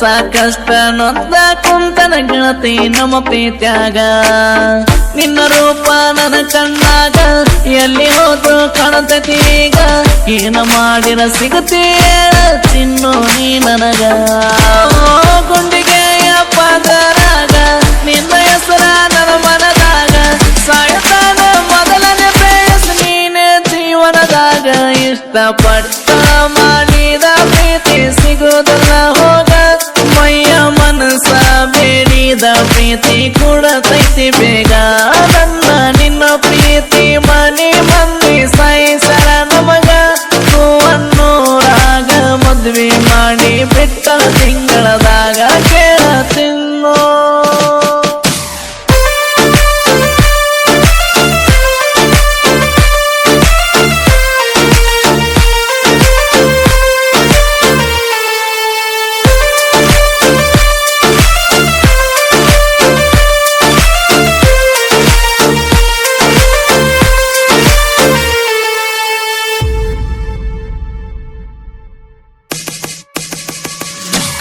ಸಾಕಷ್ಟ ನೊಂದ ಕುಂತನ ಗಣತಿ ನಮ್ಮ ಪ್ರೀತ್ಯಾಗ. ನಿನ್ನ ರೂಪ ನನ್ನ ಕಣ್ಣಾಗ. ಎಲ್ಲಿ ಹೋದ್ರು ಕಾಣತೀಗ ಈಗ. ಏನ ಮಾಡಿರ ಸಿಗತೀಯ ತಿನ್ನು ನೀ ನನಗ. ಗುಂಡಿಗೆ ಪದರಾಗ, ನಿನ್ನ ಹೆಸರ ನನ್ನ ಮನದಾಗ. ಸಾಯತಾನ ಮೊದಲನೇ ಪ್ರೇಯಸ್ ನೀನೆ ಜೀವನದಾಗ. ಇಷ್ಟಪಟ್ಟ ಮಾಡಿದ ಪ್ರೀತಿ ಸಿಗುವುದಲ್ಲ ಬೇಡಿದ ಪ್ರೀತಿ ಕೊಡತೈತಿ ಬೇಗ.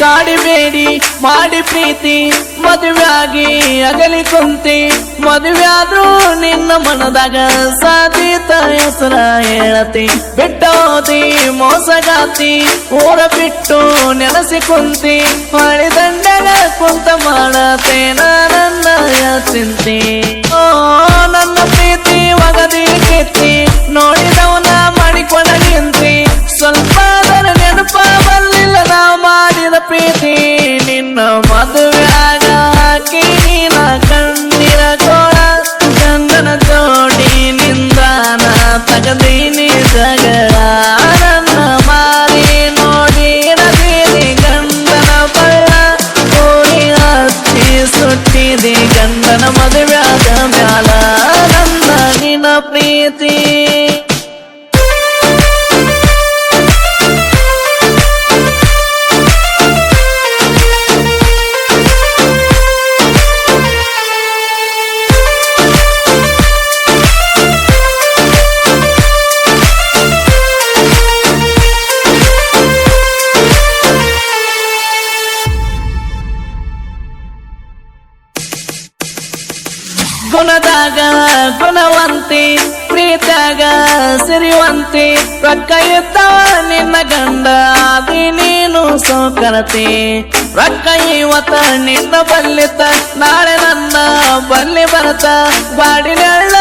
ಕಾಡಿಬೇಡಿ, ಮಾಡಿ ಪ್ರೀತಿ, ಮದುವೆಯಾಗಿ ಅಗಲಿ ಕುಂತಿ, ಮದುವೆಯಾದ್ರೂ ನಿನ್ನ ಮನದಾಗ ಸಾಧಿತ ಹೆಸರ ಹೇಳತಿ. ಬಿಟ್ಟೋದಿ, ಮೋಸಗಾತಿ ಊರ ಬಿಟ್ಟು ನೆನೆಸಿ ಕುಂತಿ ಮಾಡಿದಂಡಗ ಕುಂತ ಮಾಡತೇನ? ಗುಣದಾಗ ಗುಣವಂತಿ ಪ್ರೀತಾಗ ಸಿರಿವಂತಿ ರೊಕ್ಕ ಇದ್ದವ ನಿನ್ನ ಗಂಡ, ಆದಿ ನೀನು ಸೋಕರತಿ. ರೊಕ್ಕ ಇವತ್ತ ನಿನ್ನ ಬಲ್ಲಿತ, ನಾಳೆ ನನ್ನ ಬಲ್ಲಿ ಬರತ. ಬಾಡಿನೆಳ್ಳ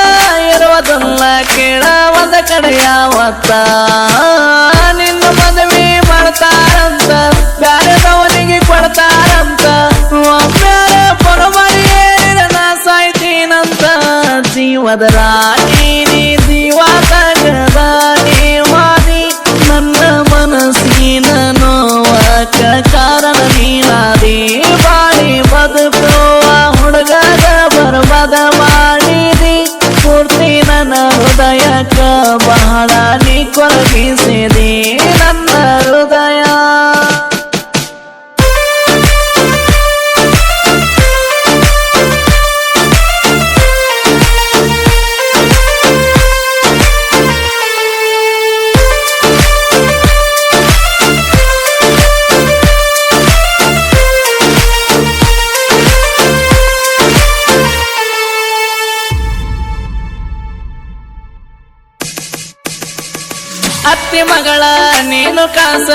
ಇರುವುದಲ್ಲ ಕೇಳ, ಒಂದ ಕಡೆ மதராட்டி ಅತ್ತಿ ಮಗಳ ನೀನು ಕಾಸ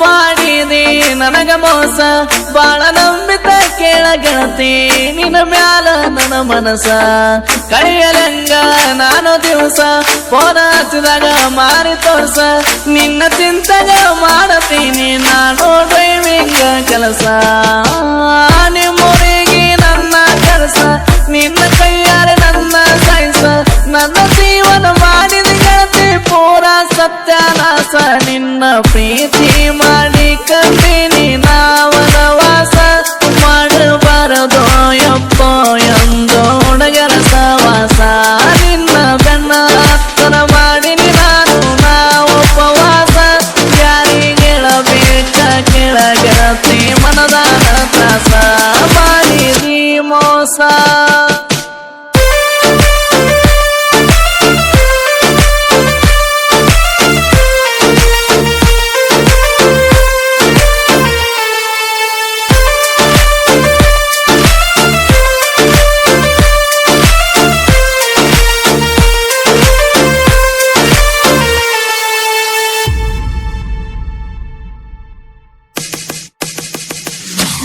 ಮಾಡಿದಿ ನನಗ ಮೋಸ. ಬಾಳ ನಂಬಿತ ಕೇಳ ಗೆಳತಿ, ನಿನ್ನ ಮ್ಯಾಲ ನನ್ನ ಮನಸ. ಕೈಯಲಂಗ ನಾನು ದಿವಸ ಫೋನ ಹಚ್ಚಿದಾಗ ಮಾರಿ ತೋರ್ಸ. ನಿನ್ನ ಚಿಂತಗ ಮಾಡತೀನಿ, ನಾನು ಡ್ರೈವಿಂಗ್ ಕೆಲಸ. ನಿಮ್ಮೂರಿಗೆ ನನ್ನ ಕೆಲಸ, ನಿನ್ನ ನನ್ನ ಜೀವನ ಮಾಡಿದ ಗೆಳತಿ, ಪೂರ ಸತ್ಯನಾಸ ನಿನ್ನ ಪ್ರೀತಿ ಮಾಡಿ ಕಂದಿನಿ ನಾವನ ವಾಸ. ಮಾಡಬಾರದು ಯಪ್ಪೋ ಎಂದು ಹುಡುಗರ ಸವಾಸ ನಿನ್ನ ಬೆನ್ನ ಹತ್ತರ ಮಾಡಿನಿ ನಾನು, ನಾವು ಉಪವಾಸ. ಯಾರಿಗೇಳಬೇಕ ಹೇಳಬೇಕ ಕೆಳ ಗೆಳತಿ ಮನದಾನ ತ್ರಾಸ. ಮಾಡಿದಿ ಮೋಸ.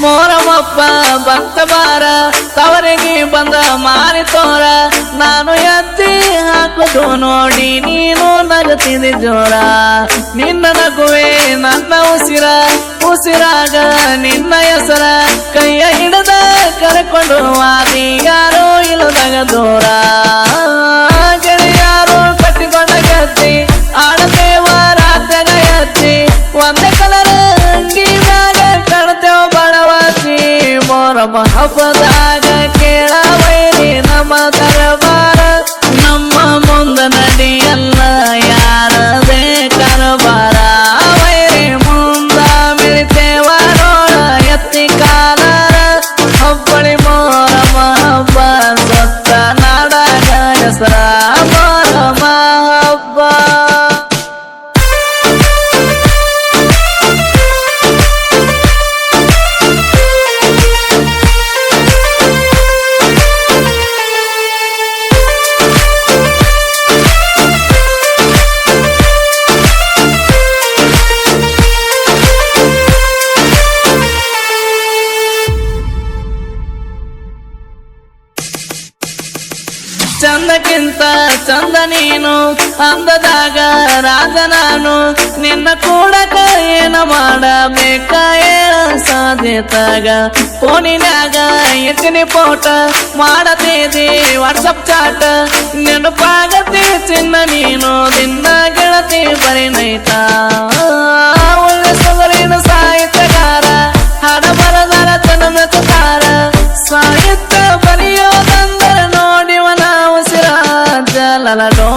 ಮೋರಮಪ್ಪ ಬಂತ ಬಾರ ತವರಿಗೆ ಬಂದ ಮಾರಿ ತೋರ. ನಾನು ಎತ್ತಿ ಹಾಕುದು ನೋಡಿ ನೀನು ನಗತಿದಿ ಜೋರ. ನಿನ್ನ ನಗುವೆ ನನ್ನ ಉಸಿರ, ಉಸಿರಾಗ ನಿನ್ನ ಹೆಸರ. ಕೈಯ ಹಿಡದ ಕರ್ಕೊಂಡು ವಾದಿ, ಯಾರೋ ಇಲ್ಲದಾಗ ದೂರ. ಗೆಳೆಯಾರು ಕಟ್ಟಿಕೊಂಡ ಗತ್ತಿ ಆಡದೇವ ರಾತ್ರಿ ಒಂದೇ ಕಲರ್ الكرم حفظ ಚಂದಕ್ಕಿಂತ ಚಂದ ನೀನು, ಅಂದದಾಗ ರಾಜ ನಾನು ನಿನ್ನ ಕೂಡಕ ಏನ ಮಾಡಬೇಕ ಸಾಧ್ಯತಾಗ. ಫೋನಿನಾಗ ಎತ್ತಿನಿ ಪೋಟ ಮಾಡತೀದಿ ವಾಟ್ಸಪ್ ಚಾಟ, ನೆನಪಾಗತಿ ಚಿನ್ನ ನೀನು ದಿನ ಗೆಳತಿ ಬರೀ ನೈತ na na na